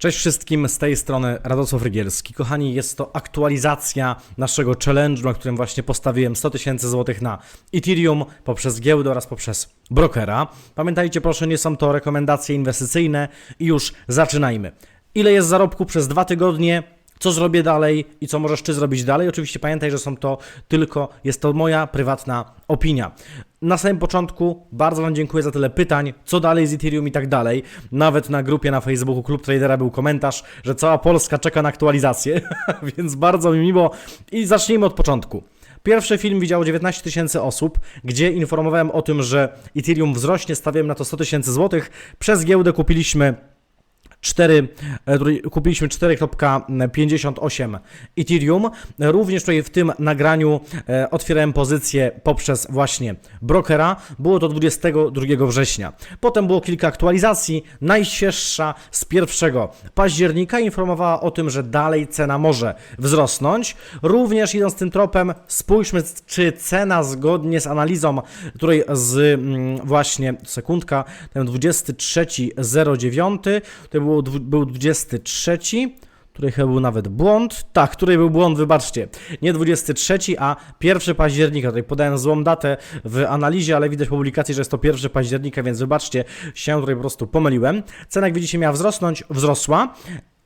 Cześć wszystkim, z tej strony Radosław Rygielski. Kochani, jest to aktualizacja naszego challenge'u, na którym właśnie postawiłem 100 tysięcy złotych na Ethereum poprzez giełdę oraz poprzez brokera. Pamiętajcie proszę, nie są to rekomendacje inwestycyjne i już zaczynajmy. Ile jest zarobku przez dwa tygodnie? Co zrobię dalej i co możesz ty zrobić dalej. Oczywiście pamiętaj, że są to tylko, jest to moja prywatna opinia. Na samym początku bardzo Wam dziękuję za tyle pytań, co dalej z Ethereum i tak dalej. Nawet na grupie na Facebooku Klub Tradera był komentarz, że cała Polska czeka na aktualizację, więc bardzo mi miło. I zacznijmy od początku. Pierwszy film widziało 19 tysięcy osób, gdzie informowałem o tym, że Ethereum wzrośnie, stawiałem na to 100 tysięcy złotych. Przez giełdę kupiliśmy 4, e, kupiliśmy 4.58 Ethereum. Również tutaj w tym nagraniu e, otwierałem pozycję poprzez właśnie brokera. Było to 22 września. Potem było kilka aktualizacji. Najświeższa z 1 października informowała o tym, że dalej cena może wzrosnąć. Również idąc tym tropem, spójrzmy, czy cena zgodnie z analizą, której z mm, właśnie, sekundka, ten 23.09, to było, dwu- był 23, który chyba był nawet błąd. Tak, który był błąd, wybaczcie. Nie 23, a 1 października. Tutaj podałem złą datę w analizie, ale widać w publikacji, że jest to 1 października, więc wybaczcie, się tutaj po prostu pomyliłem. Cena, jak widzicie, miała wzrosnąć, wzrosła.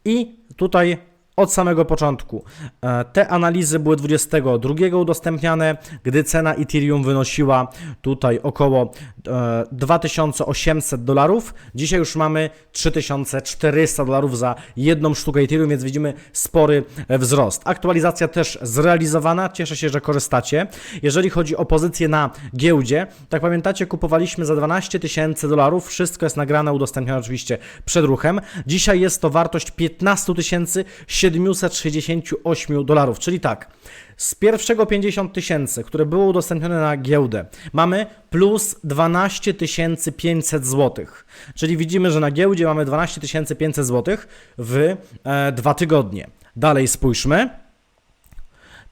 I tutaj od samego początku. E, Te analizy były 22 udostępniane, gdy cena Ethereum wynosiła tutaj około e, 2800 dolarów. Dzisiaj już mamy 3400 dolarów za jedną sztukę Ethereum, więc widzimy spory e, wzrost. Aktualizacja też zrealizowana, cieszę się, że korzystacie. Jeżeli chodzi o pozycję na giełdzie, tak pamiętacie, kupowaliśmy za 12 tysięcy dolarów, wszystko jest nagrane, udostępnione oczywiście przed ruchem. Dzisiaj jest to wartość 15 768 dolarów, czyli tak, z pierwszego 50 tysięcy, które było udostępnione na giełdę, mamy plus 12 500 złotych. Czyli widzimy, że na giełdzie mamy 12 500 złotych w e, dwa tygodnie. Dalej spójrzmy.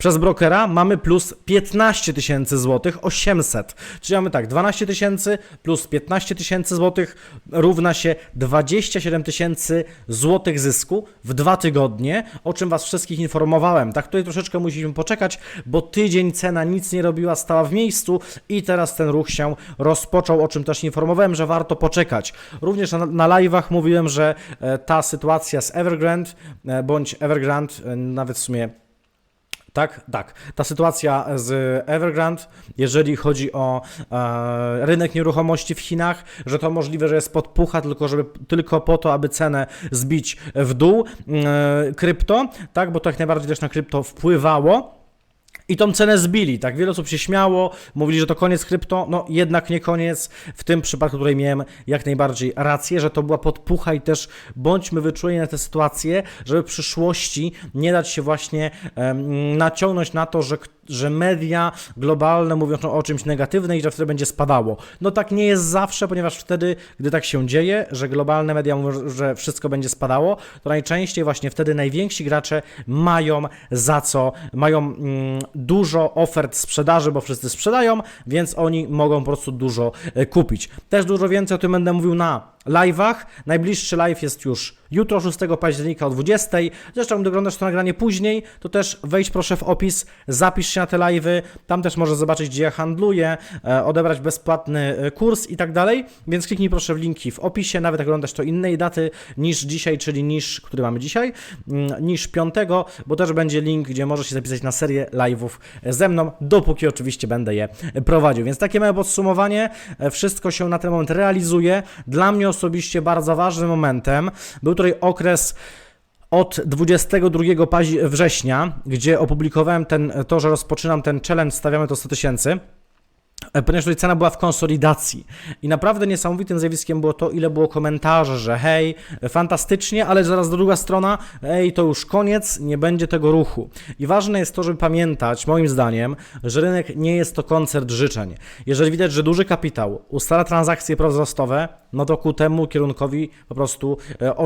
Przez brokera mamy plus 15 tysięcy złotych 800. Czyli mamy tak, 12 tysięcy plus 15 tysięcy złotych równa się 27 tysięcy złotych zysku w dwa tygodnie, o czym Was wszystkich informowałem. Tak, tutaj troszeczkę musimy poczekać, bo tydzień cena nic nie robiła, stała w miejscu i teraz ten ruch się rozpoczął, o czym też informowałem, że warto poczekać. Również na, na live'ach mówiłem, że e, ta sytuacja z Evergrande, e, bądź Evergrande, e, nawet w sumie tak, tak. Ta sytuacja z Evergrande, jeżeli chodzi o e, rynek nieruchomości w Chinach, że to możliwe, że jest podpucha, tylko, żeby, tylko po to, aby cenę zbić w dół e, krypto, tak, bo to jak najbardziej też na krypto wpływało. I tą cenę zbili, tak? Wiele osób się śmiało, mówili, że to koniec krypto, no jednak nie koniec. W tym przypadku tutaj miałem jak najbardziej rację, że to była podpucha i też bądźmy wyczuleni na tę sytuację, żeby w przyszłości nie dać się właśnie em, naciągnąć na to, że, k- że media globalne mówią o czymś negatywnym i że wtedy będzie spadało. No tak nie jest zawsze, ponieważ wtedy, gdy tak się dzieje, że globalne media mówią, że wszystko będzie spadało, to najczęściej właśnie wtedy najwięksi gracze mają za co, mają mm, dużo ofert sprzedaży, bo wszyscy sprzedają, więc oni mogą po prostu dużo e, kupić. Też dużo więcej o tym będę mówił na live'ach. Najbliższy live jest już jutro, 6 października o 20. Zresztą, gdy oglądasz to nagranie później, to też wejdź proszę w opis, zapisz się na te live'y, tam też możesz zobaczyć, gdzie ja handluję, e, odebrać bezpłatny e, kurs i tak dalej, więc kliknij proszę w linki w opisie, nawet jak oglądasz to innej daty niż dzisiaj, czyli niż, który mamy dzisiaj, mm, niż 5, bo też będzie link, gdzie możesz się zapisać na serię live'ów ze mną, dopóki oczywiście będę je prowadził. Więc takie małe podsumowanie, E, wszystko się na ten moment realizuje. Dla mnie osobiście bardzo ważnym momentem był tutaj okres od 22 paź- września, gdzie opublikowałem ten, to, że rozpoczynam ten challenge, stawiamy to 100 tysięcy. E, Ponieważ tutaj cena była w konsolidacji. I naprawdę niesamowitym zjawiskiem było to, ile było komentarzy, że hej, fantastycznie, ale zaraz druga strona, ej, to już koniec, nie będzie tego ruchu. I ważne jest to, żeby pamiętać, moim zdaniem, że rynek nie jest to koncert życzeń. Jeżeli widać, że duży kapitał ustala transakcje prowzrostowe, no to ku temu kierunkowi po prostu e,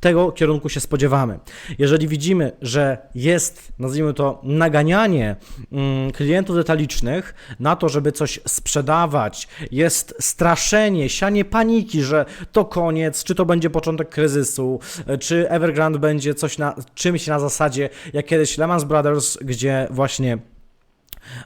tego kierunku się spodziewamy. Jeżeli widzimy, że jest, nazwijmy to, naganianie mm, klientów detalicznych na to, żeby coś sprzedawać, jest straszenie, sianie paniki, że to koniec, czy to będzie początek kryzysu, e, czy Evergrande będzie coś na, czymś na zasadzie jak kiedyś Lehman Brothers, gdzie właśnie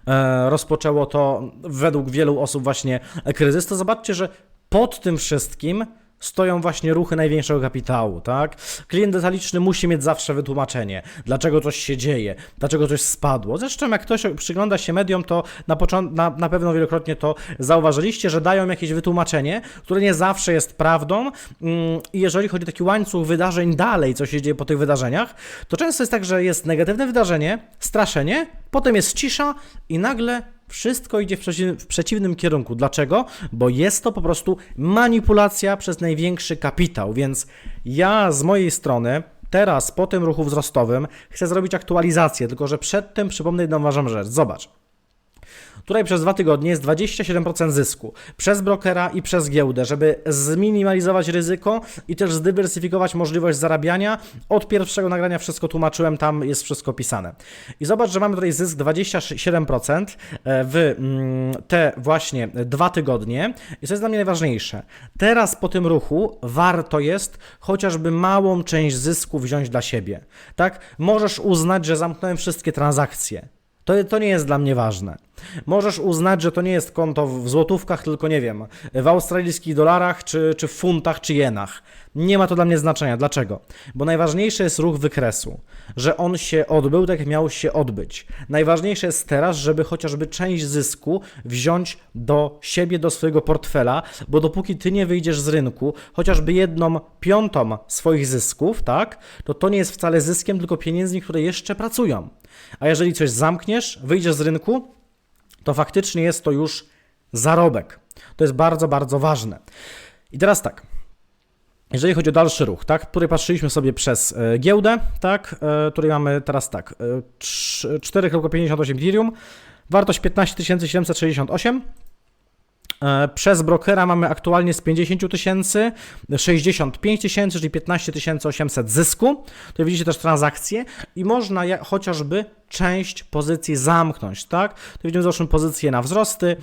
e, rozpoczęło to według wielu osób właśnie kryzys, to zobaczcie, że pod tym wszystkim stoją właśnie ruchy największego kapitału, tak? Klient detaliczny musi mieć zawsze wytłumaczenie, dlaczego coś się dzieje, dlaczego coś spadło. Zresztą jak ktoś przygląda się mediom, to na, na, na pewno wielokrotnie to zauważyliście, że dają jakieś wytłumaczenie, które nie zawsze jest prawdą mm, i jeżeli chodzi o taki łańcuch wydarzeń dalej, co się dzieje po tych wydarzeniach, to często jest tak, że jest negatywne wydarzenie, straszenie, potem jest cisza i nagle wszystko idzie w, przeciw, w przeciwnym kierunku. Dlaczego? Bo jest to po prostu manipulacja przez największy kapitał. Więc ja z mojej strony teraz po tym ruchu wzrostowym chcę zrobić aktualizację, tylko że przed tym przypomnę jedną ważną rzecz. Zobacz. Tutaj przez dwa tygodnie jest 27% zysku przez brokera i przez giełdę, żeby zminimalizować ryzyko i też zdywersyfikować możliwość zarabiania. Od pierwszego nagrania wszystko tłumaczyłem, tam jest wszystko pisane. I zobacz, że mamy tutaj zysk 27% w mm, te właśnie dwa tygodnie. I co jest dla mnie najważniejsze? Teraz po tym ruchu warto jest chociażby małą część zysku wziąć dla siebie. Tak? Możesz uznać, że zamknąłem wszystkie transakcje. To, to nie jest dla mnie ważne. Możesz uznać, że to nie jest konto w złotówkach, tylko nie wiem, w australijskich dolarach, czy, czy w funtach, czy jenach. Nie ma to dla mnie znaczenia. Dlaczego? Bo najważniejszy jest ruch wykresu, że on się odbył tak, jak miał się odbyć. Najważniejsze jest teraz, żeby chociażby część zysku wziąć do siebie, do swojego portfela, bo dopóki ty nie wyjdziesz z rynku, chociażby jedną piątą swoich zysków, tak, to to nie jest wcale zyskiem, tylko pieniędzmi, które jeszcze pracują. A jeżeli coś zamkniesz, wyjdziesz z rynku, to faktycznie jest to już zarobek. To jest bardzo, bardzo ważne. I teraz tak. Jeżeli chodzi o dalszy ruch, tak, który patrzyliśmy sobie przez e, giełdę, tak, e, której mamy teraz tak, e, 4,58 Ethereum, wartość 15 768, E, Przez brokera mamy aktualnie z 50 tysięcy 65 tysięcy, czyli 15 800 zysku. Tu widzicie też transakcje i można chociażby część pozycji zamknąć, tak? Tu widzimy załóżmy pozycję na wzrosty,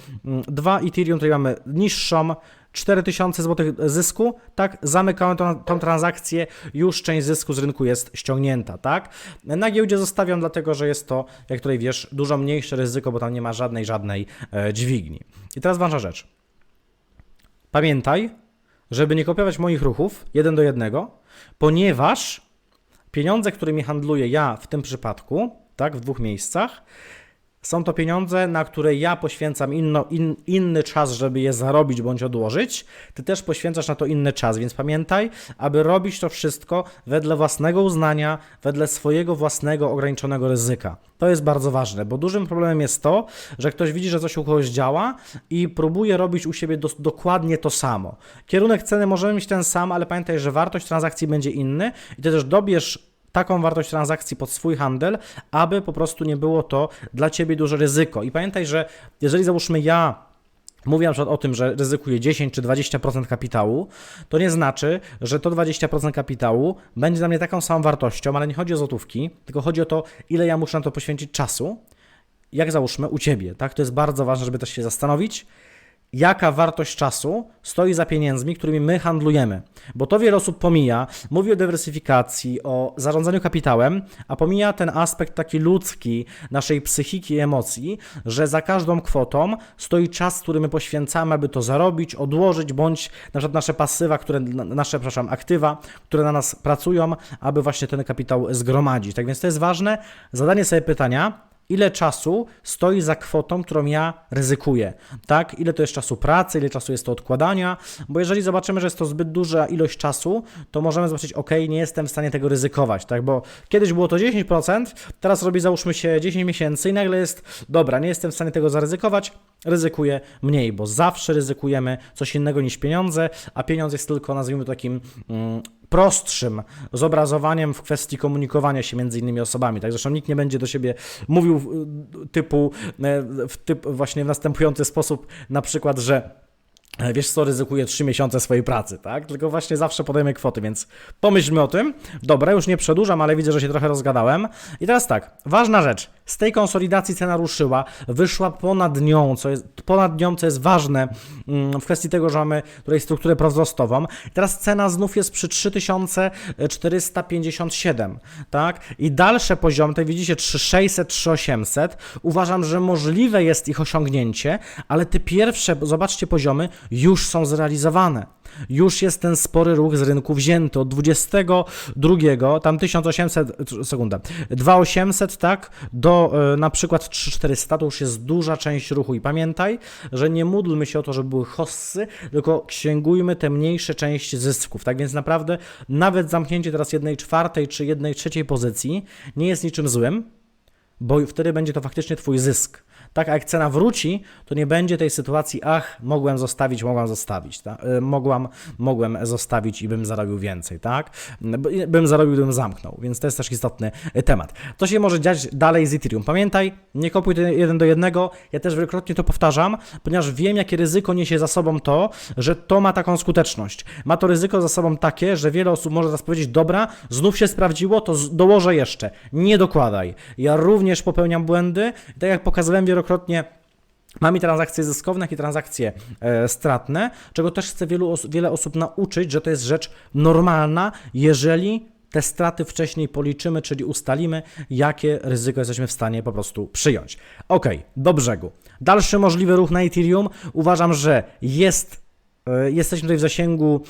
2 Ethereum, tutaj mamy niższą, 4000 zł zysku, tak? Zamykamy tą, tą transakcję, już część zysku z rynku jest ściągnięta, tak? Na giełdzie zostawiam, dlatego że jest to, jak tutaj wiesz, dużo mniejsze ryzyko, bo tam nie ma żadnej, żadnej e, dźwigni. I teraz ważna rzecz. Pamiętaj, żeby nie kopiować moich ruchów jeden do jednego, ponieważ pieniądze, którymi handluję ja w tym przypadku, tak, w dwóch miejscach, są to pieniądze, na które ja poświęcam inno, in, inny czas, żeby je zarobić bądź odłożyć. Ty też poświęcasz na to inny czas, więc pamiętaj, aby robić to wszystko wedle własnego uznania, wedle swojego własnego ograniczonego ryzyka. To jest bardzo ważne, bo dużym problemem jest to, że ktoś widzi, że coś u kogoś działa i próbuje robić u siebie dokładnie to samo. Kierunek ceny możemy mieć ten sam, ale pamiętaj, że wartość transakcji będzie inny i ty też dobierz taką wartość transakcji pod swój handel, aby po prostu nie było to dla ciebie duże ryzyko. I pamiętaj, że jeżeli załóżmy ja Mówię na przykład o tym, że ryzykuję 10 czy 20% kapitału, to nie znaczy, że to 20% kapitału będzie dla mnie taką samą wartością, ale nie chodzi o złotówki, tylko chodzi o to, ile ja muszę na to poświęcić czasu, jak załóżmy u Ciebie, tak? To jest bardzo ważne, żeby też się zastanowić, jaka wartość czasu stoi za pieniędzmi, którymi my handlujemy. Bo to wiele osób pomija, mówi o dywersyfikacji, o zarządzaniu kapitałem, a pomija ten aspekt taki ludzki naszej psychiki i emocji, że za każdą kwotą stoi czas, który my poświęcamy, aby to zarobić, odłożyć, bądź na przykład nasze pasywa, które, nasze, przepraszam, aktywa, które na nas pracują, aby właśnie ten kapitał zgromadzić. Tak więc to jest ważne, zadanie sobie pytania, ile czasu stoi za kwotą, którą ja ryzykuję, tak? Ile to jest czasu pracy, ile czasu jest to odkładania, bo jeżeli zobaczymy, że jest to zbyt duża ilość czasu, to możemy zobaczyć, ok, nie jestem w stanie tego ryzykować, tak? Bo kiedyś było to 10%, teraz robi załóżmy się 10 miesięcy i nagle jest, dobra, nie jestem w stanie tego zaryzykować, ryzykuję mniej, bo zawsze ryzykujemy coś innego niż pieniądze, a pieniądz jest tylko, nazwijmy to takim mm, prostszym zobrazowaniem w kwestii komunikowania się między innymi osobami. Tak zresztą nikt nie będzie do siebie mówił typu, e, w typ właśnie w następujący sposób, na przykład, że Wiesz co, ryzykuję 3 miesiące swojej pracy, tak? Tylko właśnie zawsze podejmę kwoty, więc pomyślmy o tym. Dobra, już nie przedłużam, ale widzę, że się trochę rozgadałem. I teraz tak, ważna rzecz. Z tej konsolidacji cena ruszyła, wyszła ponad nią, co jest ponad nią, co jest ważne mm, w kwestii tego, że mamy tutaj strukturę prowzrostową. I teraz cena znów jest przy 3457, tak? I dalsze poziomy, tutaj widzicie 3600, 3800. Uważam, że możliwe jest ich osiągnięcie, ale te pierwsze, zobaczcie poziomy, już są zrealizowane. Już jest ten spory ruch z rynku wzięty od 22, tam 1800, sekunda, 2800, tak, do e, na przykład 3400, to już jest duża część ruchu i pamiętaj, że nie módlmy się o to, żeby były hossy, tylko księgujmy te mniejsze części zysków, tak więc naprawdę nawet zamknięcie teraz jednej czwartej czy jednej trzeciej pozycji nie jest niczym złym, bo wtedy będzie to faktycznie Twój zysk. Tak, a jak cena wróci, to nie będzie tej sytuacji, ach, mogłem zostawić, mogłam zostawić, tak? Y, mogłam, mogłem zostawić i bym zarobił więcej, tak? By- Bym zarobił, bym zamknął, więc to jest też istotny y, temat. To się może dziać dalej z Ethereum. Pamiętaj, nie kopuj jeden do jednego, ja też wielokrotnie to powtarzam, ponieważ wiem, jakie ryzyko niesie za sobą to, że to ma taką skuteczność. Ma to ryzyko za sobą takie, że wiele osób może teraz powiedzieć, dobra, znów się sprawdziło, to dołożę jeszcze. Nie dokładaj. Ja również popełniam błędy tak jak pokazywałem wielokrotnie, Mamy transakcje zyskowne, jak i transakcje e, stratne, czego też chcę wielu os- wiele osób nauczyć, że to jest rzecz normalna, jeżeli te straty wcześniej policzymy, czyli ustalimy, jakie ryzyko jesteśmy w stanie po prostu przyjąć. Ok, do brzegu. Dalszy możliwy ruch na Ethereum. Uważam, że jest, e, jesteśmy tutaj w zasięgu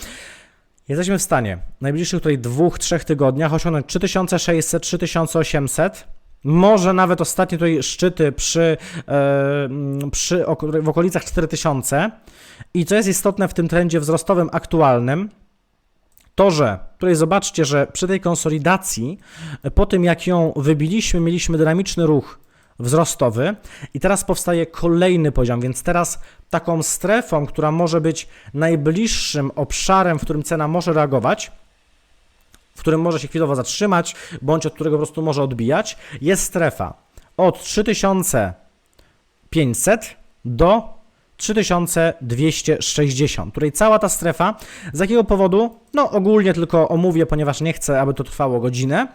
Jesteśmy w stanie w najbliższych tutaj dwóch, trzech tygodniach osiągnąć 3600, 3800. Może nawet ostatnie tutaj szczyty przy, e, mm, przy w okolicach 4000. I co jest istotne w tym trendzie wzrostowym aktualnym, to, że tutaj zobaczcie, że przy tej konsolidacji, e, po tym jak ją wybiliśmy, mieliśmy dynamiczny ruch wzrostowy i teraz powstaje kolejny poziom, więc teraz taką strefą, która może być najbliższym obszarem, w którym cena może reagować, w którym może się chwilowo zatrzymać, bądź od którego po prostu może odbijać, jest strefa od 3500 do 3260. Tutaj cała ta strefa, z jakiego powodu? No ogólnie tylko omówię, ponieważ nie chcę, aby to trwało godzinę.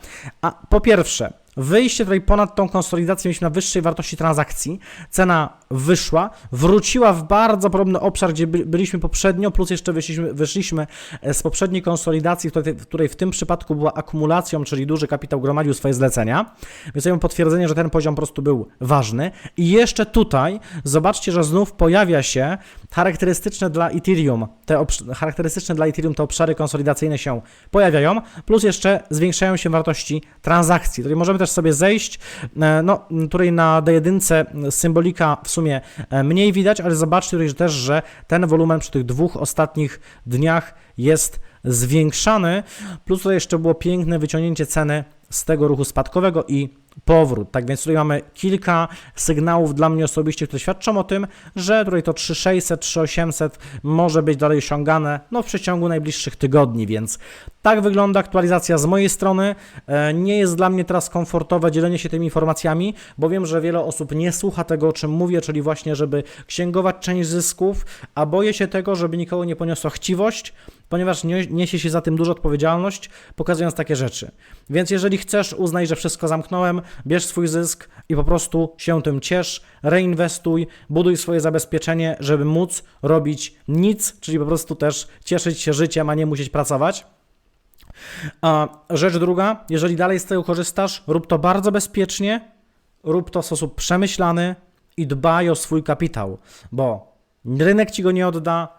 A po pierwsze, wyjście tutaj ponad tą konsolidację mieliśmy na wyższej wartości transakcji, cena wyszła, wróciła w bardzo podobny obszar, gdzie by, byliśmy poprzednio, plus jeszcze wyszliśmy, wyszliśmy e, z poprzedniej konsolidacji, której, w tym przypadku była akumulacją, czyli duży kapitał gromadził swoje zlecenia, więc mamy potwierdzenie, że ten poziom po prostu był ważny. I jeszcze tutaj zobaczcie, że znów pojawia się charakterystyczne dla Ethereum, te charakterystyczne dla Ethereum te obszary konsolidacyjne się pojawiają, plus jeszcze zwiększają się wartości transakcji. Tutaj możemy też sobie zejść, e, no tutaj na D1 symbolika w sumie e, mniej widać, ale zobaczcie tutaj też, że ten wolumen przy tych dwóch ostatnich dniach jest zwiększany, plus tutaj jeszcze było piękne wyciągnięcie ceny z tego ruchu spadkowego i powrót. Tak więc tutaj mamy kilka sygnałów dla mnie osobiście, które świadczą o tym, że tutaj to 3600, 3800 może być dalej osiągane no, w przeciągu najbliższych tygodni, więc tak wygląda aktualizacja z mojej strony. E, Nie jest dla mnie teraz komfortowe dzielenie się tymi informacjami, bo wiem, że wiele osób nie słucha tego, o czym mówię, czyli właśnie, żeby księgować część zysków, a boję się tego, żeby nikogo nie poniosła chciwość, ponieważ nie- niesie się za tym duża odpowiedzialność, pokazując takie rzeczy. Więc jeżeli chcesz, uznaj, że wszystko zamknąłem, bierz swój zysk i po prostu się tym ciesz, reinwestuj, buduj swoje zabezpieczenie, żeby móc robić nic, czyli po prostu też cieszyć się życiem, a nie musieć pracować. A rzecz druga, jeżeli dalej z tego korzystasz, rób to bardzo bezpiecznie, rób to w sposób przemyślany i dbaj o swój kapitał, bo rynek ci go nie odda,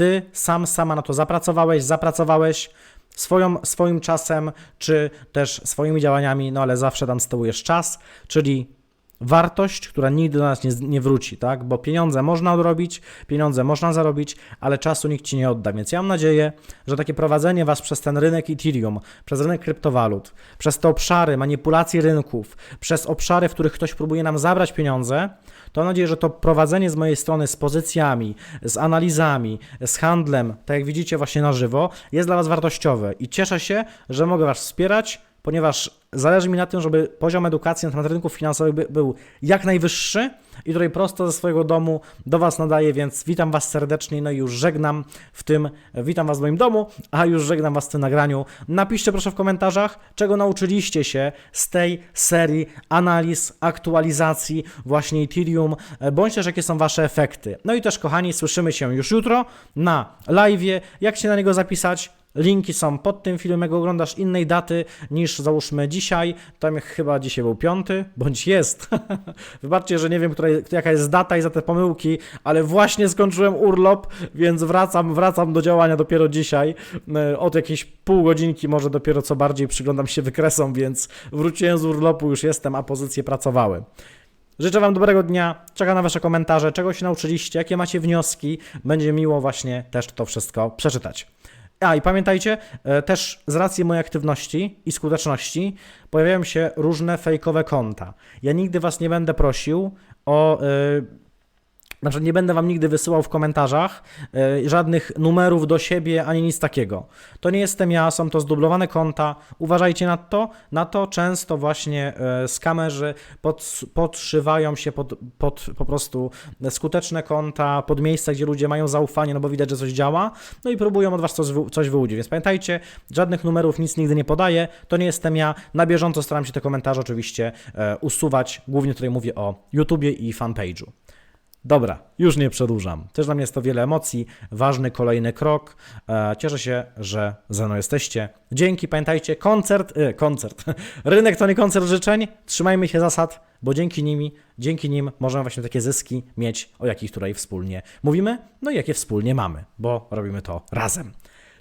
ty sam, sama na to zapracowałeś, zapracowałeś swoją, swoim czasem, czy też swoimi działaniami, no ale zawsze tam z tyłu jest czas, czyli wartość, która nigdy do nas nie, nie wróci, tak? Bo pieniądze można odrobić, pieniądze można zarobić, ale czasu nikt ci nie odda. Więc ja mam nadzieję, że takie prowadzenie was przez ten rynek Ethereum, przez rynek kryptowalut, przez te obszary manipulacji rynków, przez obszary, w których ktoś próbuje nam zabrać pieniądze, to mam nadzieję, że to prowadzenie z mojej strony z pozycjami, z analizami, z handlem, tak jak widzicie właśnie na żywo, jest dla was wartościowe i cieszę się, że mogę was wspierać, ponieważ zależy mi na tym, żeby poziom edukacji na temat rynków finansowych by, był jak najwyższy i tutaj prosto ze swojego domu do Was nadaję, więc witam Was serdecznie, no i już żegnam w tym, witam Was w moim domu, a już żegnam Was w tym nagraniu. Napiszcie proszę w komentarzach, czego nauczyliście się z tej serii analiz, aktualizacji właśnie Ethereum, bądź też jakie są Wasze efekty. No i też kochani, słyszymy się już jutro na live'ie, jak się na niego zapisać? Linki są pod tym filmem, jak oglądasz innej daty niż załóżmy dzisiaj, tam chyba dzisiaj był piąty, bądź jest. Wybaczcie, że nie wiem, która, jaka jest data i za te pomyłki, ale właśnie skończyłem urlop, więc wracam, wracam do działania dopiero dzisiaj. E, Od jakiejś pół godzinki może dopiero co bardziej przyglądam się wykresom, więc wróciłem z urlopu, już jestem, a pozycje pracowały. Życzę Wam dobrego dnia, czekam na Wasze komentarze, czego się nauczyliście, jakie macie wnioski. Będzie miło właśnie też to wszystko przeczytać. A i pamiętajcie, e, też z racji mojej aktywności i skuteczności pojawiają się różne fejkowe konta. Ja nigdy Was nie będę prosił o. na przykład nie będę wam nigdy wysyłał w komentarzach e, żadnych numerów do siebie ani nic takiego. To nie jestem ja, są to zdublowane konta. Uważajcie na to. Na to często właśnie e, skamerzy pod, podszywają się pod, pod po prostu skuteczne konta, pod miejsca, gdzie ludzie mają zaufanie, no bo widać, że coś działa, no i próbują od was coś, coś wyłudzić. Więc pamiętajcie, żadnych numerów nic nigdy nie podaję. To nie jestem ja. Na bieżąco staram się te komentarze oczywiście e, usuwać. Głównie tutaj mówię o YouTubie i fanpage'u. Dobra, już nie przedłużam. Też dla mnie jest to wiele emocji. Ważny kolejny krok. E, cieszę się, że ze mną jesteście. Dzięki, pamiętajcie, koncert, e, koncert. Rynek to nie koncert życzeń. Trzymajmy się zasad, bo dzięki nimi, dzięki nim możemy właśnie takie zyski mieć, o jakich tutaj wspólnie mówimy, no i jakie wspólnie mamy, bo robimy to razem.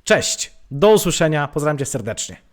Cześć, do usłyszenia, pozdrawiam cię serdecznie.